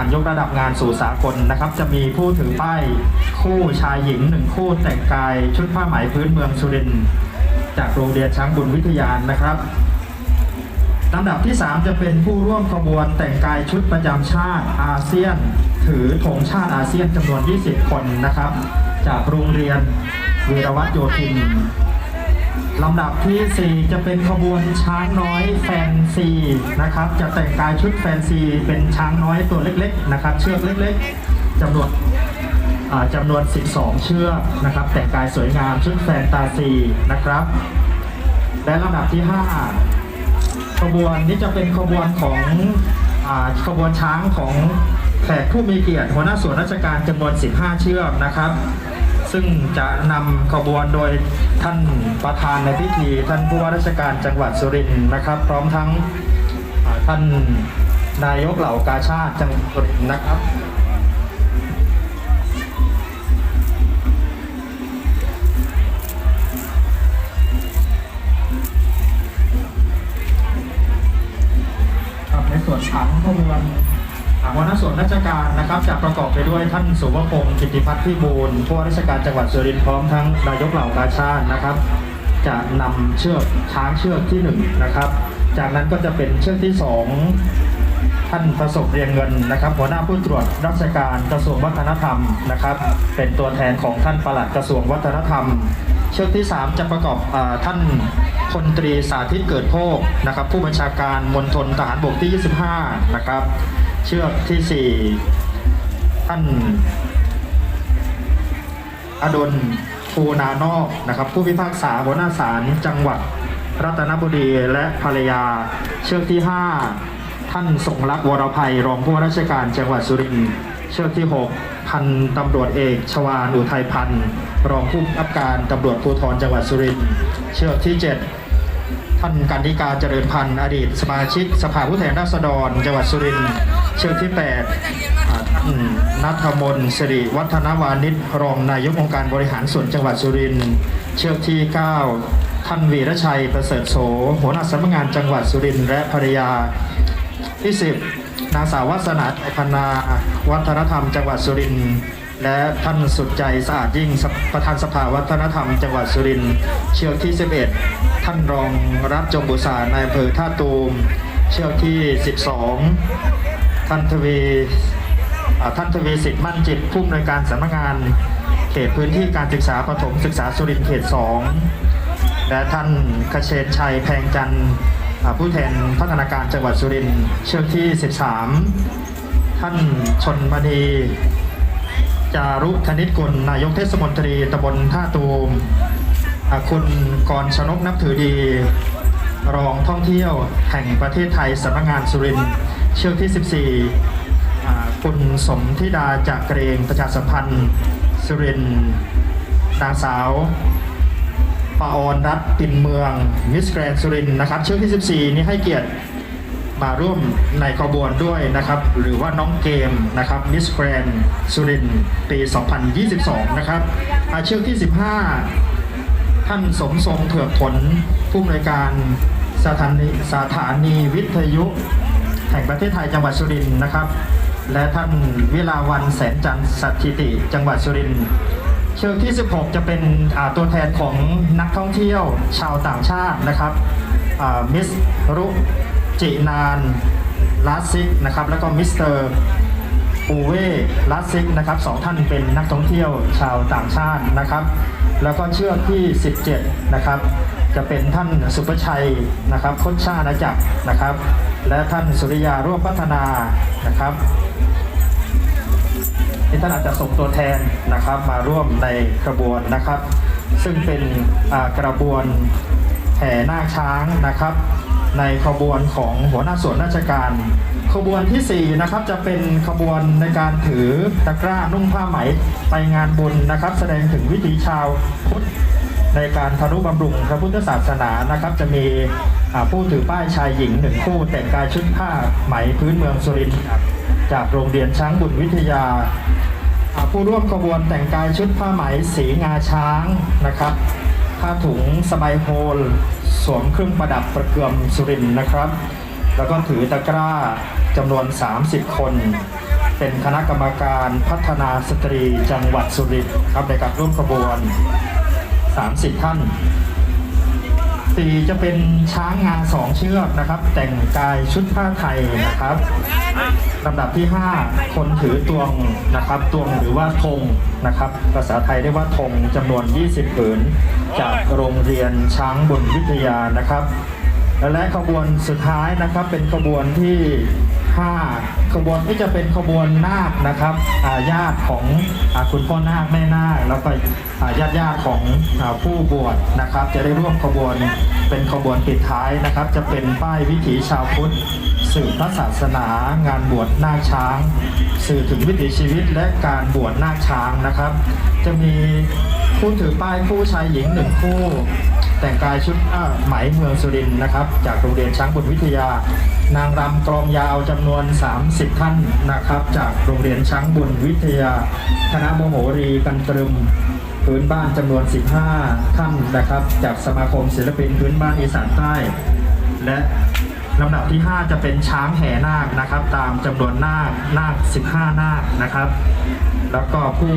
การยกระดับงานสู่สากลนะครับ จะมีผู้ถือป้ายคู่ชายหญิงหนึ่งคู่แต่งกายชุดผ้าไหมพื้นเมืองสุรินทร์จากโรงเรียนช้างบุญวิทยานะครับลำดับที่ 3 จะเป็นผู้ร่วมขบวนแต่งกายชุดประจำชาติอาเซียน ถือธงชาติอาเซียนจำนวน 20 คนนะครับ จากโรงเรียนวีรวัตโยธิน ลำดับทีสี่ 4 จะเป็นขบวนช้างน้อยแฟนซีนะครับ จะแต่งกายชุดแฟนซี เป็นช้างน้อยตัวเล็กๆนะครับ เชือกเล็กๆจำนวนจำนวน 12 เชือกนะครับ แต่งกายสวยงามชุดแฟนตาซีนะครับ และลำดับที่ 5 ขบวนนี้จะเป็นขบวนของอขบวนช้างของแขกผู้มีเกียรติหัวหน้าส่วนราชการจำนวน 15 เชือกนะครับ ซึ่งจะนำขบวนโดยท่านประธานในพิธี ท่านผู้ว่าราชการจังหวัดสุรินทร์นะครับ พร้อมทั้งท่านนายกเหล่ากาชาติจังหวัดสุรินทร์นะครับในส่วนผังขบวน หัวหน้าส่วนราชการนะครับจะประกอบไปด้วยท่านสุวพงศ์กิติพัฒน์พิบูลผู้ว่าราชการจังหวัดสุรินทร์พร้อมทั้งนายกเหล่ากาชาตินะครับ จะนำเชือกช้างเชือกที่หนึ่งนะครับ จากนั้นก็จะเป็นเชือกที่สองท่านประสบเรียงเงินนะครับ หัวหน้าผู้ตรวจราชการกระทรวงวัฒนธรรมนะครับ เป็นตัวแทนของท่านปลัดกระทรวงวัฒนธรรม เชือกที่ 3 จะประกอบอท่านพลตรีสาธิตเกิดโภคนะครับ ผู้บัญชาการมณฑลทหารบกที่ 25 นะครับ เชือกที่สี่ท่านอดลภูนานอกนะครับ ผู้พิพากษาหัวหน้าศาลจังหวัดรัตนบุรีและภรรยา เชือกที่ 5 ท่านสงรักวรภัยรองผู้ว่าราชการจังหวัดสุรินทร์เชือกที่ 6 พันตำรวจเอกชวานอุทัยพันธ์รองผู้บังคับการตำรวจภูธรจังหวัดสุรินทร์เชือกที่ 7 ท่านกันธิกาเจริญพันธ์อดีต สมาชิก สภาผู้แทนราษฎรจังหวัดสุรินทร์เชือที่8นัทมนสิริวัฒนวานิชรองนายกองค์การบริหารส่วนจังหวัดสุรินทร์เชือกที่ 9 ท่านวีรชัยประเสริฐโสหัวหน้าสำนักงานจังหวัดสุรินทร์และภรรยาที่ 10 นางสาววัสนาพนาวัฒนธรรมจังหวัดสุรินทร์ และท่านสุดใจสะอาดยิ่งประธานสภาวัฒนธรรมจังหวัดสุรินทร์เชือกที่ 11 ท่านรองรัฐจงบุษาในายอำเภอท่าตูม เชือกที่ 12 ท่านทวีท่านทวีสิทธิ์มั่นจิตผู้อำนวยการสำนักงาน เขตพื้นที่การศึกษาประถมศึกษาสุรินทร์เขต 2 และท่านคเชนชัยแพงจันทร์ผู้แทนพัฒนาการจังหวัดสุรินทร์เชือกที่ 13 ท่านชนมณี จารุธนิตกุลนายกเทศมนตรีตำบลท่าตูม คุณกรชนกนับถือดี รองท่องเที่ยวแห่งประเทศไทยสำนักงานสุรินทร์เชือกที่ 14อ่คุณสมธิดาจากเกรงประชาสัมพันธ์สุรินทร์นางสาวปาออนรัตน์ปินเมืองมิสแกรนสุรินทร์นะครับเชือกที่ 14 นี้ให้เกียรติ มาร่วมในขบวนด้วยนะครับ หรือว่าน้องเกมนะครับมิสแกรนสุรินปี 2022 นะครับ อาเชือกที่ 15 ท่านสมทรงเผือกผลผู้อำนวยการสถานีสถานีวิทยุ แห่งประเทศไทยจังหวัดสุรินทร์นะครับ และท่านวิลาวันแสนจันทร์สัตถิติ จังหวัดสุรินทร์เชือกที่ 16 จะเป็นตัวแทนของนักท่องเที่ยวชาวต่างชาตินะครับมิสรุ จินานลาซิกนะครับแล้วก็มิสเตอร์อูเวลาซิกนะครับสองท่านเป็นนักท่องเที่ยวชาวต่างชาตินะครับ แล้วก็เชือกที่ 17 นะครับ จะเป็นท่านสุประชัยนะครับคชชาณาจักรนะครับ และท่านสุริยาร่วมพัฒนานะครับที่ท่านอาจจะส่งตัวแทนนะครับมาร่วมในกระบวนนะครับ ซึ่งเป็นกระบวนแห่นาคช้างนะครับ ในขบวนของหัวหน้าส่วนราชการ ขบวนที่ 4 นะครับ จะเป็นขบวนในการถือตะกร้านุ่งผ้าไหมไปงานบุญนะครับ แสดงถึงวิถีชาวพุทธในการทนุบำรุงพระพุทธศาสนานะครับ จะมีผู้ถือป้ายชายหญิงหนึ่งคู่แต่งกายชุดผ้าไหมพื้นเมืองสุรินทร์จากโรงเรียนช้างบุญวิทยา ผู้ร่วมขบวนแต่งกายชุดผ้าไหมสีงาช้างนะครับ ผ้าถุงสบายโฮล วมเครื่องประดับประเกือมสุรินทร์นะครับ แล้วก็ถือตะกร้าจำนวน 30 คน เป็นคณะกรรมการพัฒนาสตรีจังหวัดสุรินทร์ครับในการร่วมขบวน 30 ท่าน 4 จะเป็นช้างงาสองเชือกนะครับ แต่งกายชุดผ้าไทยนะครับลำดับที่ 5 คนถือตวงนะครับตวงหรือว่าธงนะครับ ภาษาไทยเรียกว่าธงจำนวน 20ผืน จากโรงเรียนช้างบุญวิทยานะครับ และขบวนสุดท้ายนะครับเป็นขบวนที่5ขบวนที่จะเป็นขบวนนาคนะครับญาติของอคุณพ่อนาคแม่นาคแล้วก็ญาติญาติของอผู้บวชนะครับ จะได้ร่วมขบวนเป็นขบวนปิดท้ายนะครับ จะเป็นป้ายวิถีชาวพุทธสื่อพระศาสนางานบวชนาคช้าง สื่อถึงวิถีชีวิตและการบวชนาคช้างนะครับ จะมีผู้ถือป้ายคู่ชายหญิงหนึ่งคู่ แต่งกายชุดผ้าไหมเมืองสุรินทร์นะครับ จากโรงเรียนช้างบุญวิทยา นางรำกลองยาวจำนวน 30 ท่านนะครับ จากโรงเรียนช้างบุญวิทยา คณะโมโหรีกันตรึมพื้นบ้านจำนวน 15 ท่านนะครับ จากสมาคมศิลปินพื้นบ้านอีสานใต้ และลำดับที่ 5 จะเป็นช้างแห่นาคนะครับ ตามจำนวนนาคนาค 15 นาคนะครับ แล้วก็ผู้